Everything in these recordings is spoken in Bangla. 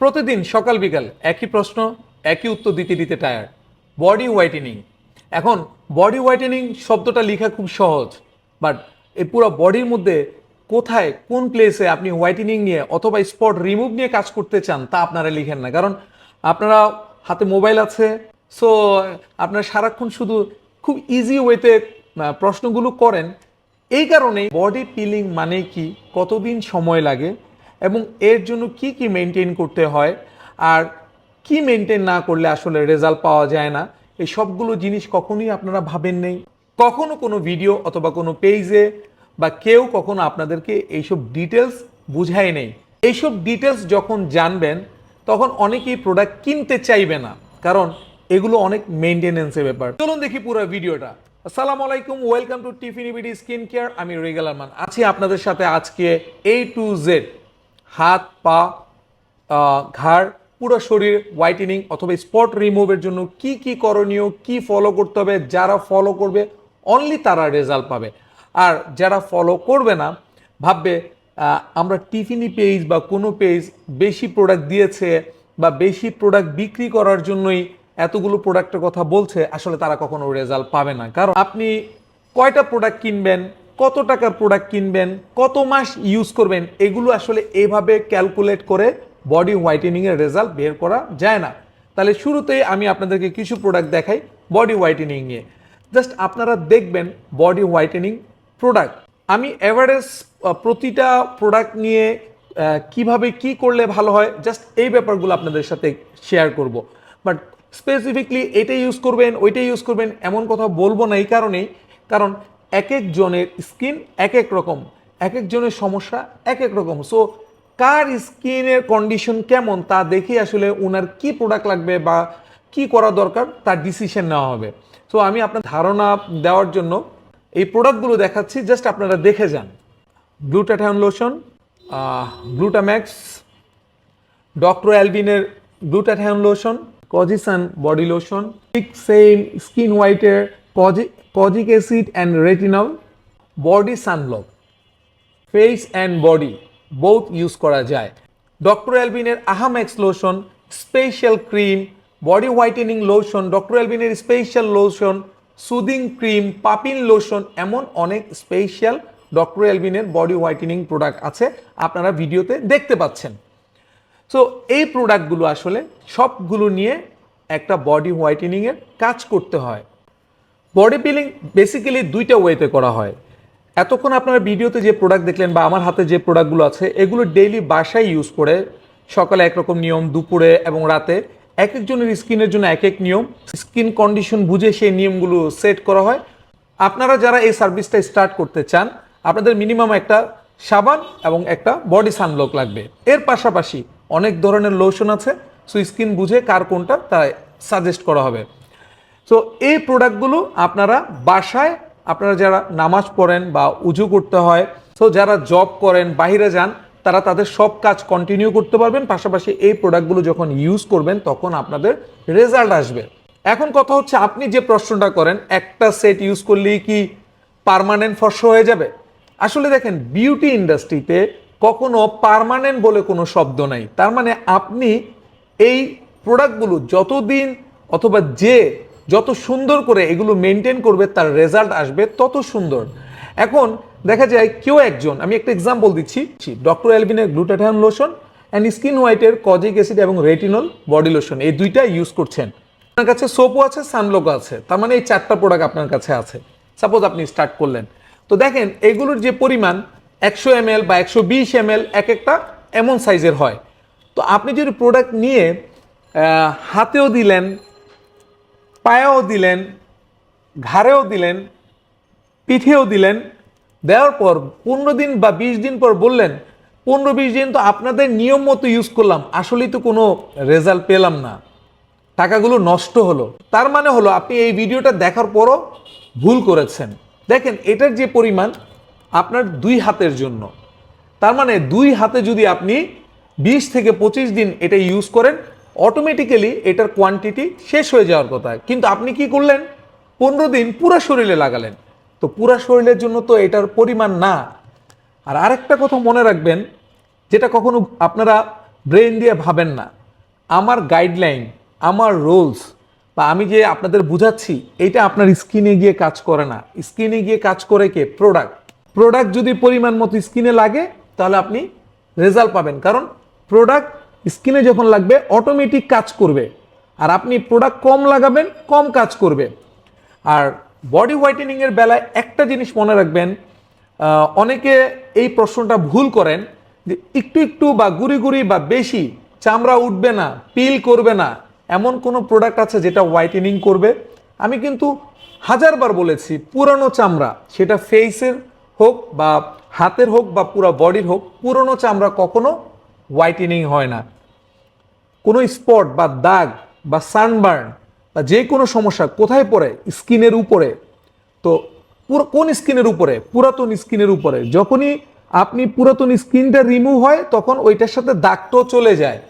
প্রতিদিন সকাল বিকাল একই প্রশ্ন, একই উত্তর দিতে দিতে টায়ার বডি হোয়াইটেনিং এখন বডি হোয়াইটেনিং শব্দটা লেখা খুব সহজ বাট এই পুরো বডির মধ্যে কোথায়, কোন প্লেসে আপনি হোয়াইটেনিং নিয়ে অথবা স্পট রিমুভ নিয়ে কাজ করতে চান তা আপনারা লিখেন না। কারণ আপনারা হাতে মোবাইল আছে সো আপনারা সারাক্ষণ শুধু খুব ইজি ওয়েতে প্রশ্নগুলো করেন। এই কারণে বডি পিলিং মানে কি? কতদিন সময় লাগে? এবং এর জন্য কি কি মেনটেন করতে হয়? আর কি মেনটেন না করলে আসলে রেজাল্ট পাওয়া যায় না? এই সবগুলো জিনিস কখনোই আপনারা ভাবেন নেই। কখনো কোনো ভিডিও অথবা কোনো পেজে বা কেউ কখনো আপনাদেরকে এইসব ডিটেলস বুঝায় নেই। এইসব ডিটেলস যখন জানবেন, তখন অনেকেই প্রোডাক্ট কিনতে চাইবে না। কারণ এগুলো অনেক মেনটেনেন্সের ব্যাপার। চলুন দেখি পুরো ভিডিওটা আসসালামু আলাইকুম welcome to tiffin BD skin care আমি রেগাল আরমান আছি আপনাদের সাথে আজকে এ টু জেড হাত, পা ঘাড়, পুরো শরীর হোয়াইটেনিং অথবা স্পট রিমুভের জন্য কি কি করণীয়, কি ফলো করতে হবে, যারা ফলো করবে অনলি তারা রেজাল্ট পাবে। আর যারা ফলো করবে না, ভাববে আমরা টিফিনি পেজ বা কোনো পেজ বেশি প্রোডাক্ট দিয়েছে বা বেশি প্রোডাক্ট বিক্রি করার জন্যই এতগুলো প্রোডাক্টের কথা বলছে, আসলে তারা কখনো রেজাল্ট পাবে না। কারণ আপনি কয়টা প্রোডাক্ট কিনবেন কত টাকার প্রোডাক্ট কিনবেন, কত মাস ইউজ করবেন, এগুলো আসলে এভাবে ক্যালকুলেট করে বডি হোয়াইটেনিংয়ের রেজাল্ট বের করা যায় না। তাহলে শুরুতেই আমি আপনাদেরকে কিছু প্রোডাক্ট দেখাই বডি হোয়াইটেনিং নিয়ে জাস্ট আপনারা দেখবেন বডি হোয়াইটেনিং প্রোডাক্ট আমি এভারেজ প্রতিটা প্রোডাক্ট নিয়ে কীভাবে কি করলে ভালো হয় জাস্ট এই ব্যাপারগুলো আপনাদের সাথে শেয়ার করব। বাট স্পেসিফিকলি এটা ইউজ করবেন ওইটা ইউজ করবেন, এমন কথা বলব না এই কারণেই। কারণ এক একজনের স্কিন এক এক রকম এক একজনের সমস্যা এক এক রকম। সো কার স্কিনের কন্ডিশন কেমন তা দেখে আসলে ওনার কি প্রোডাক্ট লাগবে বা কি করা দরকার তার ডিসিশন নেওয়া হবে। সো আমি আপনার ধারণা দেওয়ার জন্য এই প্রোডাক্টগুলো দেখাচ্ছি জাস্ট আপনারা দেখে যান। Glutathione lotion glutamax doctor অ্যালবিনের glutathione lotion Kojie San body lotion ঠিক সেম স্কিন হোয়াইটের kojic acid and retinol body sunblock face and body both use করা যায়। Doctor অ্যালবিনের AHA max lotion special cream body whitening lotion doctor অ্যালবিনের special lotion soothing cream papain lotion এমন অনেক স্পেশাল ডক্টর অ্যালবিনের বডি হোয়াইটেনিং প্রোডাক্ট আছে, আপনারা ভিডিওতে দেখতে পাচ্ছেন। সো এই প্রোডাক্টগুলো আসলে সবগুলো নিয়ে একটা বডি হোয়াইটেনিংয়ের কাজ করতে হয়। বডি পিলিং বেসিক্যালি দুইটা ওয়েতে করা হয়। এতক্ষণ আপনারা ভিডিওতে যে প্রোডাক্ট দেখলেন বা আমার হাতে যে প্রোডাক্টগুলো আছে, এগুলো ডেইলি বাসায় ইউজ করে সকালে একরকম নিয়ম, দুপুরে এবং রাতে এক একজনের স্কিনের জন্য এক এক নিয়ম, স্কিন কন্ডিশন বুঝে সেই নিয়মগুলো সেট করা হয়। আপনারা যারা এই সার্ভিসটা স্টার্ট করতে চান, আপনাদের মিনিমাম একটা সাবান এবং একটা বডি সানব্লক লাগবে। এর পাশাপাশি অনেক ধরনের লোশন আছে সো স্কিন বুঝে কার কোনটা তা সাজেস্ট করা হবে। সো এই প্রোডাক্টগুলো আপনারা বাসায়, আপনারা যারা নামাজ পড়েন বা উজু করতে হয় সো যারা জব করেন বাইরে যান, তারা তাদের সব কাজ কন্টিনিউ করতে পারবেন। পাশাপাশি এই প্রোডাক্টগুলো যখন ইউজ করবেন, তখন আপনাদের রেজাল্ট আসবে। এখন কথা হচ্ছে, আপনি যে প্রশ্নটা করেন, একটা সেট ইউজ করলেই কি পারমানেন্ট ফর্স হয়ে যাবে? আসলে দেখেন বিউটি ইন্ডাস্ট্রিতে কখনো পারমানেন্ট বলে কোনো শব্দ নাই। তার মানে আপনি এই প্রোডাক্টগুলো যতদিন অথবা যে যত সুন্দর করে এগুলো মেনটেন করবে, তার রেজাল্ট আসবে তত সুন্দর। এখন দেখা যায় কেউ একজন, আমি একটা এক্সাম্পল দিচ্ছি ডক্টর অ্যালবিনের গ্লুটাথায়ন লোশন অ্যান্ড স্কিন হোয়াইটের কজিক অ্যাসিড এবং রেটিনল বডি লোশন এই দুইটা ইউজ করছেন। আপনার কাছে সোপও আছে সানলোকও আছে, তার মানে এই চারটা প্রোডাক্ট আপনার কাছে আছে। সাপোজ আপনি স্টার্ট করলেন। তো দেখেন, এগুলোর যে পরিমাণ, একশো এম বা একশো বিশ এম এক একটা এমন সাইজের হয়। তো আপনি যদি প্রোডাক্ট নিয়ে হাতেও দিলেন পায়েও দিলেন, ঘাড়েও দিলেন, পিঠেও দিলেন। দেওয়ার পর পনেরো দিন বা বিশ দিন পর বললেন, পনেরো বিশ দিন তো আপনাদের নিয়ম মতো ইউজ করলাম, আসলেই তো কোনো রেজাল্ট পেলাম না। টাকাগুলো নষ্ট হলো। তার মানে হলো, আপনি এই ভিডিওটা দেখার পরও ভুল করেছেন। দেখেন, এটার যে পরিমাণ আপনার দুই হাতের জন্য। তার মানে দুই হাতে যদি আপনি বিশ থেকে পঁচিশ দিন এটা ইউজ করেন অটোমেটিক্যালি এটার কোয়ান্টিটি শেষ হয়ে যাওয়ার কথা। কিন্তু আপনি কি করলেন? পনেরো দিন পুরো শরীরে লাগালেন। তো পুরো শরীরের জন্য তো এটার পরিমাণ না। আর আরেকটা কথা মনে রাখবেন, যেটা কখনো আপনারা ব্রেন দিয়ে ভাবেন না। আমার গাইডলাইন আমার রোলস বা আমি যে আপনাদের বুঝাচ্ছি, এটা আপনার স্কিনে গিয়ে কাজ করে না। স্কিনে গিয়ে কাজ করে কে? প্রোডাক্ট প্রোডাক্ট যদি পরিমাণ মতো স্কিনে লাগে, তাহলে আপনি রেজাল্ট পাবেন। কারণ প্রোডাক্ট স্কিনে যখন লাগবে অটোমেটিক কাজ করবে। আর আপনি প্রোডাক্ট কম লাগাবেন, কম কাজ করবে। আর বডি হোয়াইটেনিং এর বেলায় একটা জিনিস মনে রাখবেন অনেকে এই প্রশ্নটা ভুল করেন যে একটু একটু বা গুড়ি গুড়ি বা বেশি চামড়া উঠবে না পিল করবে না, এমন কোনো প্রোডাক্ট আছে যেটা হোয়াইটেনিং করবে? আমি কিন্তু হাজারবার বলেছি, পুরানো চামড়া, সেটা ফেসের হোক বা হাতের হোক বা পুরো বডির হোক, পুরনো চামড়া কখনো হোয়াইটেনিং হয় না। কোনো স্পট বা দাগ বা সানবার্ন বা যে কোনো সমস্যা কোথায় পড়ে? স্কিনের উপরে। তো কোন স্কিনের উপরে? পুরাতন স্কিনের উপরে। যখনই আপনি পুরাতন স্কিনটা রিমুভ হয়, তখন ওইটার সাথে দাগটাও চলে যায়।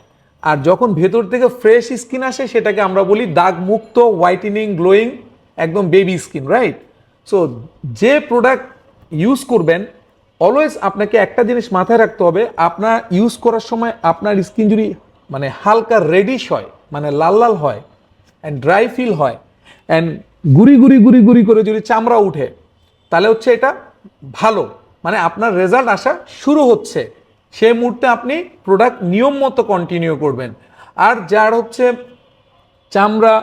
আর যখন ভেতর থেকে ফ্রেশ স্কিন আসে, সেটাকে আমরা বলি দাগ মুক্ত হোয়াইটেনিং গ্লোয়িং একদম বেবি স্কিন রাইট সো যে প্রোডাক্ট ইউজ করবেন অলওয়েজ আপনাকে একটা জিনিস মাথায় রাখতে হবে, আপনার ইউজ করার সময় আপনার স্কিন যদি মানে হালকা রেডিশ হয় মানে লাল লাল হয় অ্যান্ড ড্রাই ফিল হয় অ্যান্ড গুড়ি গুড়ি গুড়ি গুড়ি করে যদি চামড়া উঠে, তাহলে হচ্ছে এটা ভালো। মানে আপনার রেজাল্ট আসা শুরু হচ্ছে। সেই মুহূর্তে আপনি প্রোডাক্ট নিয়ম মতো কন্টিনিউ করবেন। আর যার হচ্ছে চামড়া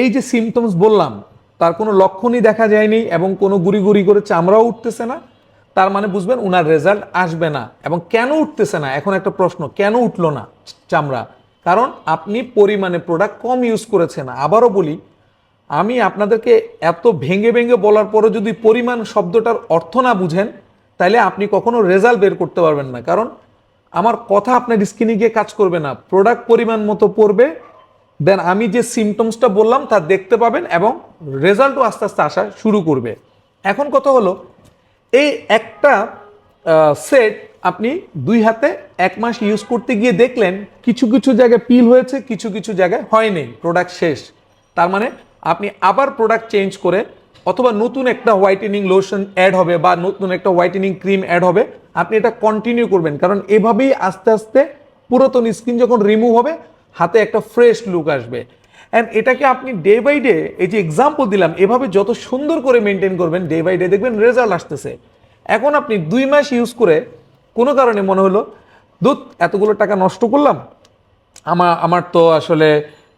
এই যে সিমটমস বললাম, তার কোনো লক্ষণই দেখা যায়নি এবং কোনো গুড়ি গুড়ি করে চামড়াও উঠতেছে না। তার মানে বুঝবেন উনার রেজাল্ট আসবে না। এবং কেন উঠতেছে না? এখন একটা প্রশ্ন, কেন উঠল না চামড়া? কারণ আপনি পরিমাণে প্রোডাক্ট কম ইউজ করেছেন। আবারও বলি, আমি আপনাদেরকে এত ভেঙে ভেঙে বলার পরও যদি পরিমাণ শব্দটার অর্থ না বুঝেন তাহলে আপনি কখনো রেজাল্ট বের করতে পারবেন না। কারণ আমার কথা আপনার স্কিনে গিয়ে কাজ করবে না। প্রোডাক্ট পরিমাণ মতো পড়বে দেন আমি যে সিমটমসটা বললাম তা দেখতে পাবেন এবং রেজাল্টও আস্তে আস্তে আসা শুরু করবে। এখন কথা হলো এই একটা সেট আপনি দুই হাতে এক মাস ইউজ করতে গিয়ে দেখলেন, কিছু কিছু জায়গায় পিল হয়েছে, কিছু কিছু জায়গায় হয়নি প্রোডাক্ট শেষ। তার মানে আপনি আবার প্রোডাক্ট চেঞ্জ করে অথবা নতুন একটা হোয়াইটেনিং লোশন অ্যাড হবে বা নতুন একটা হোয়াইটেনিং ক্রিম অ্যাড হবে, আপনি এটা কন্টিনিউ করবেন। কারণ এভাবেই আস্তে আস্তে পুরাতন স্কিন যখন রিমুভ হবে, হাতে একটা ফ্রেশ লুক আসবে। অ্যান্ড এটাকে আপনি ডে বাই ডে এই যে এক্সাম্পল দিলাম, এভাবে যত সুন্দর করে মেনটেন করবেন ডে বাই ডে দেখবেন রেজাল্ট আসতেছে। এখন আপনি দুই মাস ইউজ করে কোনো কারণে মনে হলো, দুধ, এতগুলো টাকা নষ্ট করলাম আমার আমার তো আসলে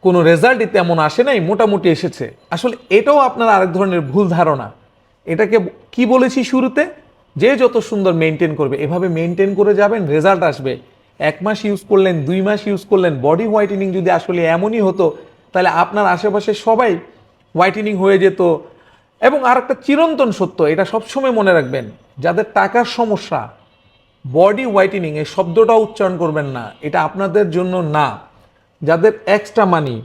কোনো রেজাল্টই তেমন আসে নাই, মোটামুটি এসেছে। আসলে এটাও আপনার আরেক ধরনের ভুল ধারণা। এটাকে কি বলেছি শুরুতে? যে যত সুন্দর মেনটেন করবে, এভাবে মেনটেন করে যাবেন রেজাল্ট আসবে। এক মাস ইউজ করলেন, দুই মাস ইউজ করলেন বডি হোয়াইটেনিং যদি আসলে এমনই হতো তাহলে আপনার আশেপাশে সবাই হোয়াইটেনিং হয়ে যেত। এবং আর একটা চিরন্তন সত্য, এটা সবসময় মনে রাখবেন, যাদের টাকার সমস্যা বডি হোয়াইটেনিং এই শব্দটা উচ্চারণ করবেন না, এটা আপনাদের জন্য না। যাদের এক্সট্রা মানি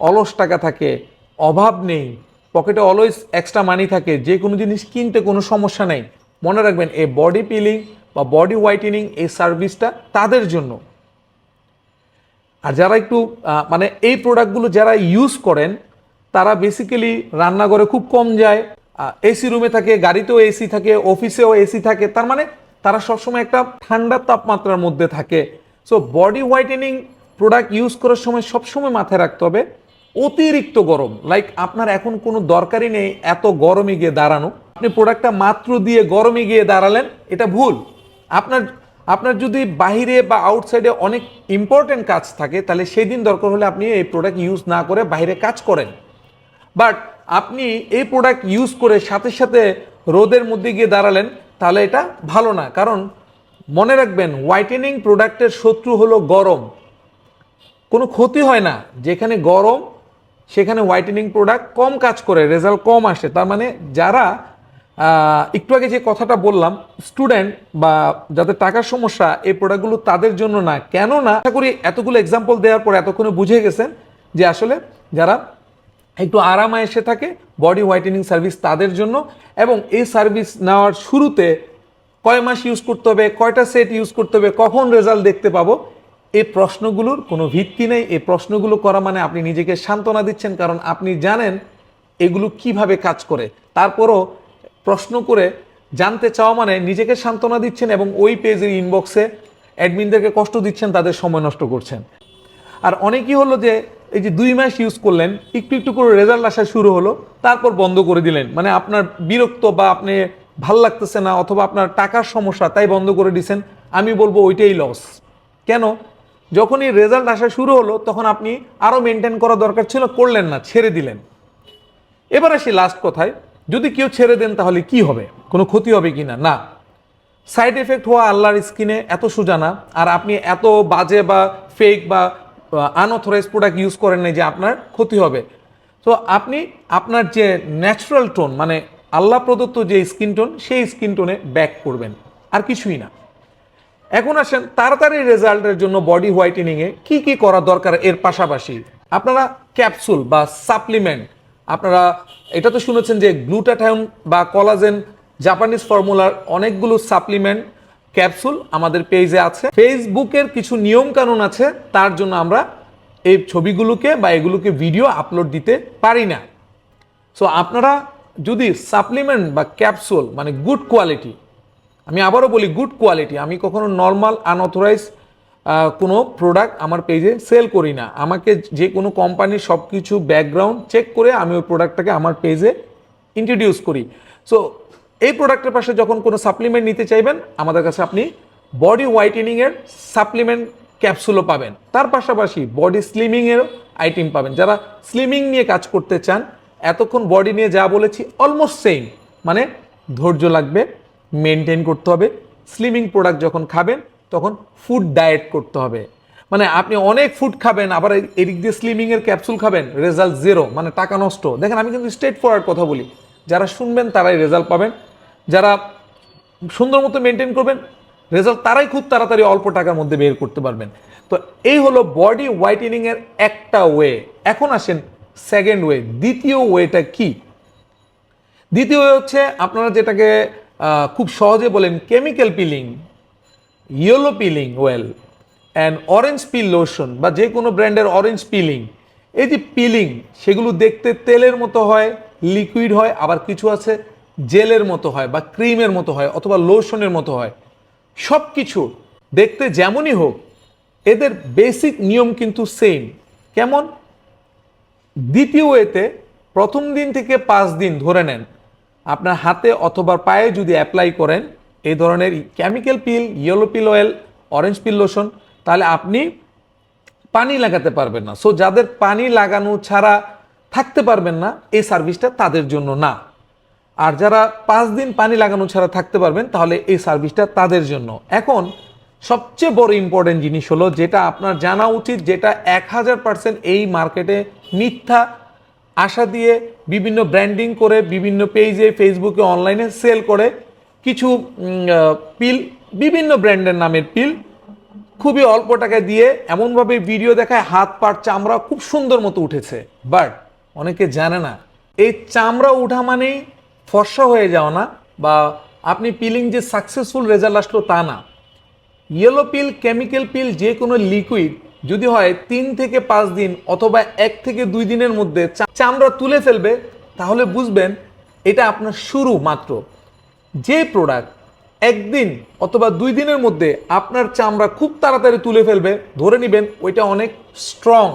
অলস টাকা থাকে, অভাব নেই পকেটে অলওয়েজ এক্সট্রা মানি থাকে, যে কোনো জিনিস কিনতে কোনো সমস্যা নেই, মনে রাখবেন, এই বডি পিলিং বা বডি হোয়াইটেনিং এই সার্ভিসটা তাদের জন্য। আর যারা একটু মানে এই প্রোডাক্টগুলো যারা ইউজ করেন, তারা বেসিক্যালি রান্নাঘরে খুব কম যায়। এসি রুমে থাকে, গাড়িতেও এসি থাকে অফিসেও এসি থাকে। তার মানে তারা সবসময় একটা ঠান্ডা তাপমাত্রার মধ্যে থাকে। So body whitening product use করার সময় সবসময় মাথায় রাখতে হবে, অতিরিক্ত গরম। লাইক আপনার এখন কোনো দরকারই নেই এত গরমে গিয়ে দাঁড়ানো। আপনি প্রোডাক্টটা মাত্র দিয়ে গরমে গিয়ে দাঁড়ালেন, এটা ভুল। আপনার আপনার যদি বাইরে বা আউটসাইডে অনেক ইম্পর্টেন্ট কাজ থাকে, তাহলে সেই দিন দরকার হলে আপনি এই প্রোডাক্ট ইউজ না করে বাইরে কাজ করেন। বাট আপনি এই প্রোডাক্ট ইউজ করে সাথে সাথে রোদের মধ্যে গিয়ে দাঁড়ালেন, তাহলে এটা ভালো না। কারণ মনে রাখবেন হোয়াইটেনিং প্রোডাক্টের শত্রু হলো গরম। কোনো ক্ষতি হয় না। যেখানে গরম, সেখানে হোয়াইটেনিং প্রোডাক্ট কম কাজ করে রেজাল্ট কম আসে। তার মানে যারা একটু আগে যে কথাটা বললাম স্টুডেন্ট বা যাদের টাকার সমস্যা, এই প্রোডাক্টগুলো তাদের জন্য না। কেন না আশা করি এতগুলো এক্সাম্পল দেওয়ার পর এতক্ষণে বুঝে গেছেন যে আসলে যারা একটু আরামে এসে থাকে বডি হোয়াইটেনিং সার্ভিস তাদের জন্য এবং এই সার্ভিস নেওয়ার শুরুতে কয় মাস ইউজ করতে হবে, কয়টা সেট ইউজ করতে হবে, কখন রেজাল্ট দেখতে পাবো, এই প্রশ্নগুলোর কোনো ভিত্তি নেই। এই প্রশ্নগুলো করা মানে আপনি নিজেকে সান্ত্বনা দিচ্ছেন, কারণ আপনি জানেন এগুলো কীভাবে কাজ করে। তারপরও প্রশ্ন করে জানতে চাওয়া মানে নিজেকে সান্ত্বনা দিচ্ছেন এবং ওই পেজের ইনবক্সে অ্যাডমিনদেরকে কষ্ট দিচ্ছেন, তাদের সময় নষ্ট করছেন। আর অনেকেই হলো যে এই যে দুই মাস ইউজ করলেন, একটু একটু করে রেজাল্ট আসা শুরু হলো, তারপর বন্ধ করে দিলেন। মানে আপনার বিরক্ত বা আপনি ভালো লাগতেছে না অথবা আপনার টাকার সমস্যা, তাই বন্ধ করে দিছেন, আমি বলব ওইটাই লস কেন? যখনই রেজাল্ট আসা শুরু হলো, তখন আপনি আরও মেনটেন করা দরকার ছিল, করলেন না, ছেড়ে দিলেন। এবার আসি লাস্ট কথায়। যদি কেউ ছেড়ে দেন তাহলে কি হবে? কোনো ক্ষতি হবে কি না? না। সাইড এফেক্ট হওয়া আল্লাহর স্কিনে এত সুজানা, আর আপনি এত বাজে বা ফেক বা আনঅথরাইজ প্রোডাক্ট ইউজ করেন নাই যে আপনার ক্ষতি হবে। তো আপনি আপনার যে ন্যাচারাল টোন মানে আল্লাহ প্রদত্ত যে স্কিন টোন সেই স্কিন টোনে ব্যাক করবেন, আর কিছুই না। এখন আসেন তাড়াতাড়ি রেজাল্টের জন্য বডি হোয়াইটেনিংয়ে কি কি করা দরকার এর পাশাপাশি? আপনারা ক্যাপসুল বা সাপ্লিমেন্ট আপনারা এটা তো শুনেছেন যে গ্লুটাথায়ন বা কলাজেন জাপানিজ ফর্মুলার অনেকগুলো সাপ্লিমেন্ট ক্যাপসুল আমাদের পেজে আছে। ফেসবুকের কিছু নিয়ম কানুন আছে, তার জন্য আমরা এই ছবিগুলোকে বা এগুলোকে ভিডিও আপলোড দিতে পারি না। সো আপনারা যদি সাপ্লিমেন্ট বা ক্যাপসুল মানে গুড কোয়ালিটি, আমি আবারও বলি গুড কোয়ালিটি, আমি কখনো নর্মাল আনঅথরাইজ কোনো প্রোডাক্ট আমার পেজে সেল করি না। আমাকে যে কোনো কোম্পানির সব কিছু ব্যাকগ্রাউন্ড চেক করে আমি ওই প্রোডাক্টটাকে আমার পেজে ইন্ট্রোডিউস করি। সো এই প্রোডাক্টের পাশে যখন কোনো সাপ্লিমেন্ট নিতে চাইবেন, আমাদের কাছে আপনি বডি হোয়াইটেনিংয়ের সাপ্লিমেন্ট ক্যাপসুলও পাবেন। তার পাশাপাশি বডি স্লিমিংয়েরও আইটেম পাবেন। যারা স্লিমিং নিয়ে কাজ করতে চান, এতক্ষণ বডি নিয়ে যা বলেছি অলমোস্ট সেম মানে ধৈর্য লাগবে মেনটেন করতে হবে। স্লিমিং প্রোডাক্ট যখন খাবেন তখন ফুড ডায়েট করতে হবে। মানে আপনি অনেক ফুড খাবেন, আবার এদিক দিয়ে স্লিমিংয়ের ক্যাপসুল খাবেন রেজাল্ট জিরো মানে টাকা নষ্ট। দেখেন আমি কিন্তু স্ট্রেট ফরওয়ার্ড কথা বলি। যারা শুনবেন তারাই রেজাল্ট পাবেন। যারা সুন্দর মতো মেনটেন করবেন রেজাল্ট তারাই খুব তাড়াতাড়ি অল্প টাকার মধ্যে বের করতে পারবেন। তো এই হলো বডি হোয়াইটেনিং এর একটা ওয়ে এখন আসেন সেকেন্ড ওয়ে দ্বিতীয় ওয়েটা কি? দ্বিতীয় ওয়ে হচ্ছে আপনারা যেটাকে খুব সহজে বলেন chemical peeling yellow peeling oil and orange peel lotion বা যে কোনো ব্র্যান্ডের অরেঞ্জ পিলিং এই যে পিলিং সেগুলো দেখতে তেলের মতো হয় লিকুইড হয়, আবার কিছু আছে জেলের মতো হয় বা ক্রিমের মতো হয় অথবা লোশনের মতো হয়। সব কিছু দেখতে যেমনই হোক, এদের বেসিক নিয়ম কিন্তু সেম কেমন? দ্বিতীয় ওয়েতে প্রথম দিন থেকে পাঁচ দিন ধরে নেন। আপনার হাতে অথবা পায়ে যদি অ্যাপ্লাই করেন এই ধরনের chemical peel yellow peel oil orange peel lotion তাহলে আপনি পানি লাগাতে পারবেন না। সো যাদের পানি লাগানো ছাড়া থাকতে পারবেন না, এই সার্ভিসটা তাদের জন্য না। আর যারা পাঁচ দিন পানি লাগানো ছাড়া থাকতে পারবেন, তাহলে এই সার্ভিসটা তাদের জন্য। এখন, সবচেয়ে বড় ইম্পর্টেন্ট জিনিস হলো যেটা আপনার জানা উচিত, যেটা এক হাজার পার্সেন্ট এই মার্কেটে মিথ্যা, আশা দিয়ে বিভিন্ন ব্র্যান্ডিং করে, বিভিন্ন পেজে ফেসবুকে অনলাইনে সেল করে কিছু পিল, বিভিন্ন ব্র্যান্ডের নামের পিল খুবই অল্প টাকায় দিয়ে এমনভাবে ভিডিও দেখায় হাত পার চামড়া খুব সুন্দর মতো উঠেছে। বাট অনেকে জানে না, এই চামড়া উঠা মানেই ফর্সা হয়ে যাওয়া না বা আপনি পিলিং যে সাকসেসফুল রেজাল্ট আসলো তা না। ইয়েলো পিল কেমিক্যাল পিল যে কোনো লিকুইড যদি হয় তিন থেকে পাঁচ দিন অথবা এক থেকে দুই দিনের মধ্যে চামড়া তুলে ফেলবে, তাহলে বুঝবেন এটা আপনার শুরু মাত্র। যে প্রোডাক্ট একদিন অথবা দুই দিনের মধ্যে আপনার চামড়া খুব তাড়াতাড়ি তুলে ফেলবে, ধরে নেবেন ওইটা অনেক স্ট্রং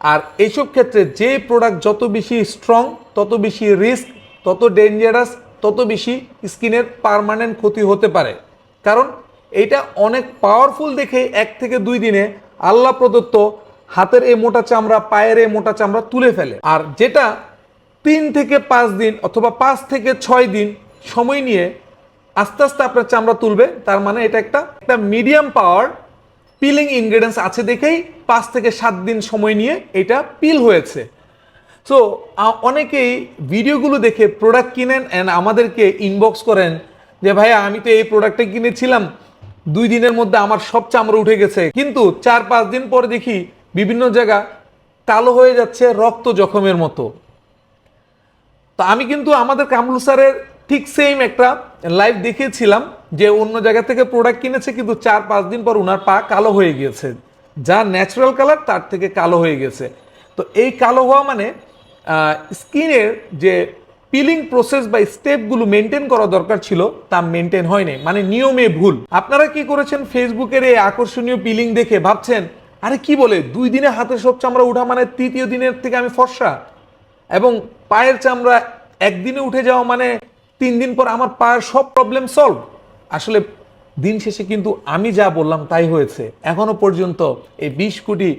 আর এইসব ক্ষেত্রে যে প্রোডাক্ট যত বেশি স্ট্রং তত বেশি রিস্ক তত ডেঞ্জারাস তত বেশি স্কিনের পার্মানেন্ট ক্ষতি হতে পারে। কারণ এটা অনেক পাওয়ারফুল দেখে এক থেকে দুই দিনে আল্লাহ প্রদত্ত হাতের এই মোটা চামড়া, পায়ের এই মোটা চামড়া তুলে ফেলে। আর যেটা তিন থেকে পাঁচ দিন অথবা পাঁচ থেকে ছয় দিন সময় নিয়ে আস্তে আস্তে আপনার চামড়া তুলবে, তার মানে এটা একটা একটা মিডিয়াম পাওয়ার পিলিং ইনগ্রেডিয়েন্টস আছে দেখেই পাঁচ থেকে সাত দিন সময় নিয়ে এটা পিল হয়েছে। সো অনেকেই ভিডিওগুলো দেখে প্রোডাক্ট কিনেন অ্যান্ড আমাদেরকে ইনবক্স করেন যে, ভাইয়া, আমি তো এই প্রোডাক্টটা কিনেছিলাম, দুই দিনের মধ্যে আমার সব চামড়া উঠে গেছে। কিন্তু চার পাঁচ দিন পরে দেখি বিভিন্ন জায়গা কালো হয়ে যাচ্ছে রক্ত জখমের মতো। তো আমি কিন্তু আমাদের কামরুল স্যারের ঠিক সেম একটা লাইভ দেখিয়েছিলাম যে অন্য জায়গা থেকে প্রোডাক্ট কিনেছে কিন্তু চার, পাঁচ দিন পর ওনার পা কালো হয়ে গিয়েছে। যা ন্যাচারাল কালার তার থেকে কালো হয়ে গেছে। তো এই কালো হওয়া মানে স্কিনের যে পিলিং প্রসেস বা স্টেপগুলো মেনটেন করা দরকার ছিল, তা মেনটেন হয়নি মানে নিয়মে ভুল। আপনারা কি করেছেন? ফেসবুকের এই আকর্ষণীয় পিলিং দেখে ভাবছেন, আরে কি বলে? দুই দিনে হাতের সব চামড়া উঠা মানে তৃতীয় দিনের থেকে আমি ফর্সা? এবং পায়ের চামড়া একদিনে উঠে যাওয়া মানে তিন দিন পর আমার পায়ের সব প্রবলেম সলভ আসলে দিন শেষে কিন্তু আমি যা বললাম তাই হয়েছে। এখনও পর্যন্ত এই বিশ কোটি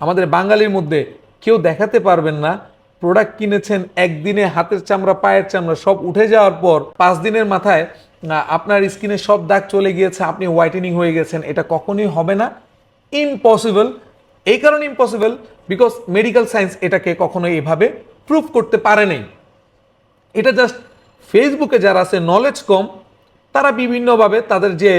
আমাদের বাঙালির মধ্যে কেউ দেখাতে পারবেন না। প্রোডাক্ট কিনেছেন একদিনে হাতের চামড়া, পায়ের চামড়া, সব উঠে যাওয়ার পর পাঁচ দিনের মাথায় আপনার স্কিনে সব দাগ চলে গিয়েছে, আপনি হোয়াইটেনিং হয়ে গেছেন, এটা কখনোই হবে না। ইম্পসিবল এই কারণে ইম্পসিবল বিকজ মেডিকেল সায়েন্স এটাকে কখনো এভাবে প্রুভ করতে পারে নাই। এটা জাস্ট ফেসবুকে যারা আছে নলেজ কম, তারা বিভিন্নভাবে তাদের যে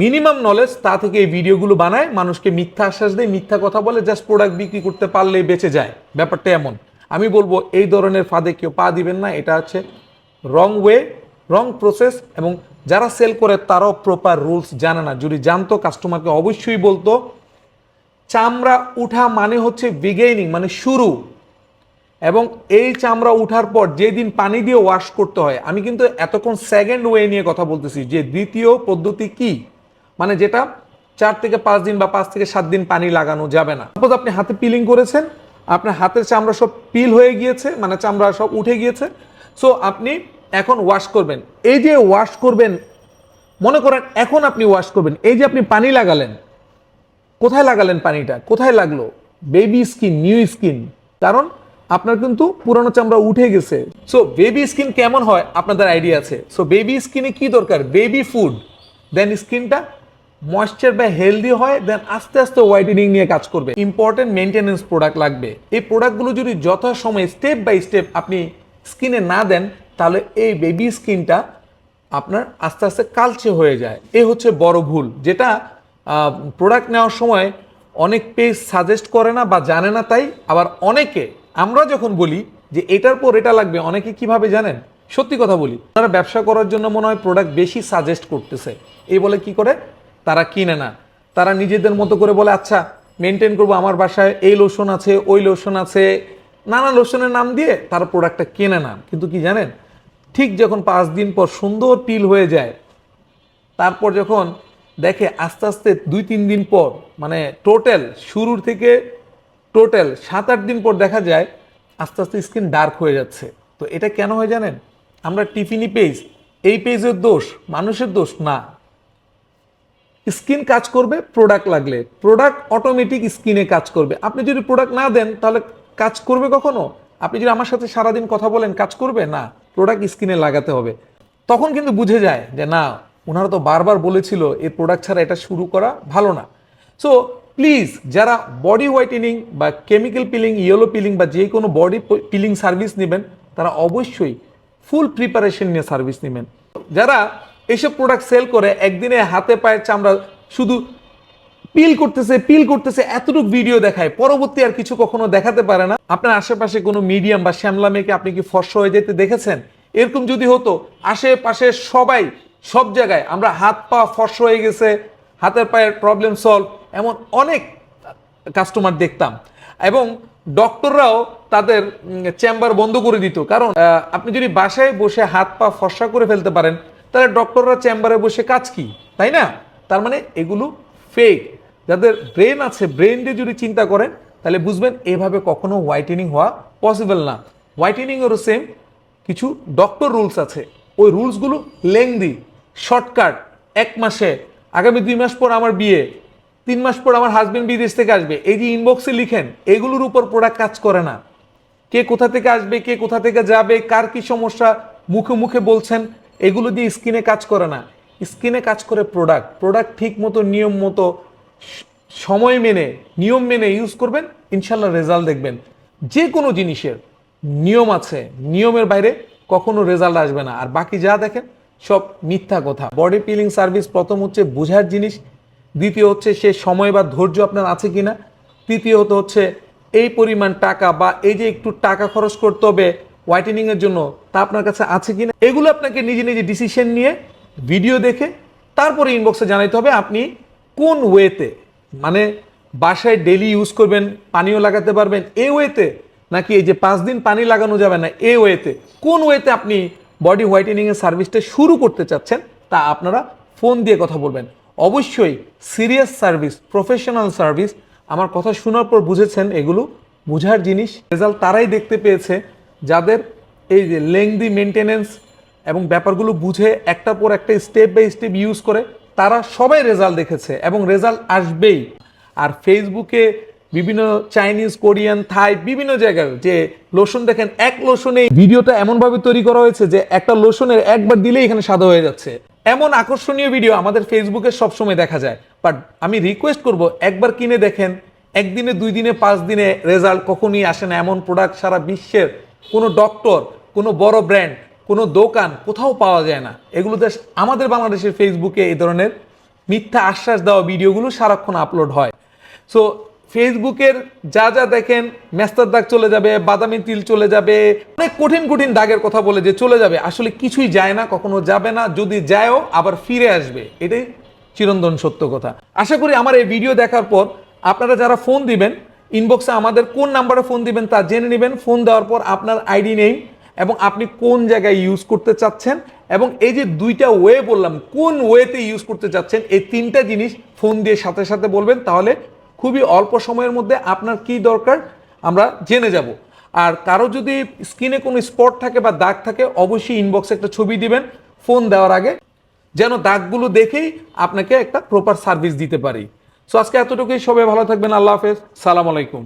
মিনিমাম নলেজ তা থেকে এই ভিডিওগুলো বানায়। মানুষকে মিথ্যা আশ্বাস দেয়, মিথ্যা কথা বলে জাস্ট প্রোডাক্ট বিক্রি করতে পারলেই বেঁচে যায়। ব্যাপারটা এমন। আমি বলব, এই ধরনের ফাঁদে কেউ পা দিবেন না, এটা হচ্ছে রং ওয়ে রং প্রসেস এবং যারা সেল করে, তারাও প্রপার রুলস জানে না। যদি জানতো কাস্টমারকে অবশ্যই বলতো, চামড়া উঠা মানে হচ্ছে বিগেইনিং মানে শুরু। এবং এই চামড়া উঠার পর যেদিন পানি দিয়ে ওয়াশ করতে হয়, আমি কিন্তু এতক্ষণ সেকেন্ড ওয়ে নিয়ে কথা বলতেছি যে দ্বিতীয় পদ্ধতি কি? মানে যেটা চার থেকে পাঁচ দিন বা পাঁচ থেকে সাত দিন পানি লাগানো যাবে না। সাপোজ আপনি হাতে পিলিং করেছেন, আপনার হাতের চামড়া সব পিল হয়ে গিয়েছে মানে চামড়া সব উঠে গিয়েছে। সো আপনি এখন ওয়াশ করবেন। এই যে ওয়াশ করবেন, মনে করেন এখন আপনি ওয়াশ করবেন। এই যে আপনি পানি লাগালেন, কোথায় লাগালেন পানিটা? কোথায় লাগল? বেবি স্কিন নিউ স্কিন কারণ আপনার কিন্তু পুরানো চামড়া উঠে গেছে। সো বেবি স্কিন কেমন হয়? আপনাদের আইডিয়া আছে। সো বেবি স্কিনে কি দরকার? বেবি ফুড দেন স্কিনটা ময়েশ্চার বা হেলদি হয় দেন আস্তে আস্তে হোয়াইটেনিং নিয়ে কাজ করবে। ইম্পর্টেন্ট মেনটেনেন্স প্রোডাক্ট লাগবে। এই প্রোডাক্টগুলো যদি যথাসময়ে স্টেপ বাই স্টেপ আপনি স্কিনে না দেন, তাহলে এই বেবি স্কিনটা আপনার আস্তে আস্তে কালচে হয়ে যায়। এ হচ্ছে বড় ভুল। যেটা প্রোডাক্ট নেওয়ার সময় অনেক পেজ সাজেস্ট করে না বা জানে না, তাই আবার অনেকে আমরা যখন বলি যে এটার পর এটা লাগবে, অনেকে কীভাবে জানেন? সত্যি কথা বলি। তারা ব্যবসা করার জন্য মনে হয় প্রোডাক্ট বেশি সাজেস্ট করতেছে। এই বলে কি করে? তারা কিনে না। তারা নিজেদের মতো করে বলে আচ্ছা মেনটেন করব, আমার বাসায় এই লোশন আছে, ওই লোশন আছে। নানা লোশনের নাম দিয়ে তারা প্রোডাক্টটা কেনে না। কিন্তু কি জানেন? ঠিক যখন পাঁচ দিন পর সুন্দর পিল হয়ে যায়, তারপর যখন দেখে আস্তে আস্তে দুই তিন দিন পর মানে টোটাল শুরুর থেকে টোটাল সাত আট দিন পর দেখা যায় আস্তে আস্তে স্কিন ডার্ক হয়ে যাচ্ছে। তো এটা কেন হয় জানেন? আমরা টিফিনি পেজ এই পেজের দোষ মানুষের দোষ না। স্কিন কাজ করবে প্রোডাক্ট লাগলে। প্রোডাক্ট অটোমেটিক স্কিনে কাজ করবে। আপনি যদি প্রোডাক্ট না দেন, তাহলে কাজ করবে কখনো? আপনি যদি আমার সাথে সারাদিন কথা বলেন, কাজ করবে? না প্রোডাক্ট স্কিনে লাগাতে হবে। তখন কিন্তু বুঝে যায় যে না ওনারা তো বারবার বলেছিল, এই প্রোডাক্ট ছাড়া এটা শুরু করা ভালো না। সো প্লিজ যারা বডি হোয়াইটেনিং বা কেমিক্যাল পিলিং ইয়েলো পিলিং বা যে কোনো বডি পিলিং সার্ভিস নেবেন, তারা অবশ্যই ফুল প্রিপারেশন নিয়ে সার্ভিস নেবেন। যারা এইসব প্রোডাক্ট সেল করে, একদিনে হাতে পায়ের চামড়া শুধু পিল করতেছে পিল করতেছে, এতটুকু ভিডিও দেখায়, পরবর্তী আর কিছু কখনো দেখাতে পারে না। আপনার আশেপাশে কোনো মিডিয়াম বা শ্যামলা মেয়েকে আপনি কি ফর্স হয়ে যেতে দেখেছেন? এরকম যদি হতো, আশেপাশে সবাই, সব জায়গায় আমরা হাত পা ফর্স হয়ে গেছে, হাতের পায়ের প্রবলেম সলভ এমন অনেক কাস্টমার দেখতাম। এবং ডক্টররাও তাদের চেম্বার বন্ধ করে দিত। কারণ আপনি যদি বাসায় বসে হাত পা ফর্সা করে ফেলতে পারেন, তাহলে ডক্টররা চেম্বারে বসে কাজ কি? তাই না? তার মানে এগুলো ফেক যাদের ব্রেন আছে ব্রেন দিয়ে যদি চিন্তা করেন, তাহলে বুঝবেন এভাবে কখনো হোয়াইটেনিং হওয়া পসিবল না। হোয়াইটেনিং হোয়াইটেনিংয়েরও সেম কিছু ডক্টর রুলস আছে। ওই রুলসগুলো লেংদি শর্টকাট এক মাসে। আগামী দুই মাস পর আমার বিয়ে। তিন মাস পর আমার হাজবেন্ড বিদেশ থেকে আসবে। এই যে ইনবক্সে লিখেন, এগুলোর উপর প্রোডাক্ট কাজ করে না। কে কোথা থেকে আসবে, কে কোথা থেকে যাবে, কার কি সমস্যা, মুখে মুখে বলছেন, এগুলো দিয়ে স্কিনে কাজ করে না। স্কিনে কাজ করে প্রোডাক্ট প্রোডাক্ট ঠিক মতো, নিয়ম মতো, সময় মেনে, নিয়ম মেনে ইউজ করবেন ইনশাল্লাহ রেজাল্ট দেখবেন। যে কোনো জিনিসের নিয়ম আছে, নিয়মের বাইরে কখনো রেজাল্ট আসবে না। আর বাকি যা দেখেন, সব মিথ্যা কথা। বডি পিলিং সার্ভিস প্রথম হচ্ছে বোঝার জিনিস দ্বিতীয় হচ্ছে সে সময় বা ধৈর্য আপনার আছে কিনা। তৃতীয়ত হচ্ছে এই পরিমাণ টাকা বা এই যে একটু টাকা খরচ করতে হবে হোয়াইটেনিং এর জন্য তা আপনার কাছে আছে কিনা। এগুলো আপনাকে নিজে নিজে ডিসিশন নিয়ে ভিডিও দেখে তারপরে ইনবক্সে জানাইতে হবে আপনি কোন ওয়েতে মানে বাসায় ডেলি ইউজ করবেন, পানিও লাগাতে পারবেন, এ ওয়েতে নাকি এই যে পাঁচ দিন পানি লাগানো যাবে না, এ ওয়েতে কোন ওয়েতে আপনি বডি হোয়াইটেনিংয়ের সার্ভিসটা শুরু করতে চাচ্ছেন তা আপনারা ফোন দিয়ে কথা বলবেন। অবশ্যই সিরিয়াস সার্ভিস প্রফেশনাল সার্ভিস আমার কথা শোনার পর বুঝেছেন এগুলো। বোঝার জিনিস রেজাল্ট তারাই দেখতে পেয়েছে, যাদের এই যে লেংদি মেনটেনেন্স এবং ব্যাপারগুলো বুঝে একটা পর একটা স্টেপ বাই স্টেপ ইউজ করে, তারা সবাই রেজাল্ট দেখেছে এবং রেজাল্ট আসবেই। আর ফেসবুকে বিভিন্ন চাইনিজ কোরিয়ান থাই বিভিন্ন জায়গায় যে লোশন দেখেন, এক লোশনে ভিডিওটা এমনভাবে তৈরি করা হয়েছে যে একটা লোশনের একবার দিলেই এখানে সাদা হয়ে যাচ্ছে। এমন আকর্ষণীয় ভিডিও আমাদের ফেসবুকে সবসময় দেখা যায়। বাট আমি রিকোয়েস্ট করব, একবার কিনে দেখেন, একদিনে, দুই দিনে, পাঁচ দিনে রেজাল্ট কখনই আসে না। এমন প্রোডাক্ট সারা বিশ্বের কোনো ডক্টর কোনো বড় ব্র্যান্ড কোনো দোকান কোথাও পাওয়া যায় না। এগুলো দেশ আমাদের বাংলাদেশের ফেসবুকে এই ধরনের মিথ্যা আশ্বাস দেওয়া ভিডিওগুলো সারাক্ষণ আপলোড হয়। সো ফেসবুকের যা যা দেখেন মেস্তার দাগ চলে যাবে, বাদামি তিল চলে যাবে, অনেক কঠিন কঠিন দাগের কথা বলে যে চলে যাবে। আসলে কিছুই যায় না, কখনো যাবে না, যদি যায়ও আবার ফিরে আসবে। এটাই চিরন্তন সত্য কথা। আশা করি আমার এই ভিডিও দেখার পর আপনারা যারা ফোন দিবেন ইনবক্সে আমাদের কোন নাম্বারে ফোন দিবেন তা জেনে নেবেন। ফোন দেওয়ার পর আপনার আইডি নেই এবং আপনি কোন জায়গায় ইউজ করতে চাচ্ছেন এবং এই যে দুইটা ওয়ে বললাম, কোন ওয়েতে ইউজ করতে চাচ্ছেন, এই তিনটা জিনিস ফোন দিয়ে সাথে সাথে বলবেন, তাহলে খুবই অল্প সময়ের মধ্যে আপনার কি দরকার আমরা জেনে যাব। আর কারও যদি স্কিনে কোনো স্পট থাকে বা দাগ থাকে, অবশ্যই ইনবক্সে একটা ছবি দিবেন ফোন দেওয়ার আগে, যেন দাগগুলো দেখেই আপনাকে একটা প্রপার সার্ভিস দিতে পারি। সো আজকে এতটুকুই, সবাই ভালো থাকবেন, আল্লাহ হাফেজ, সালাম আলাইকুম।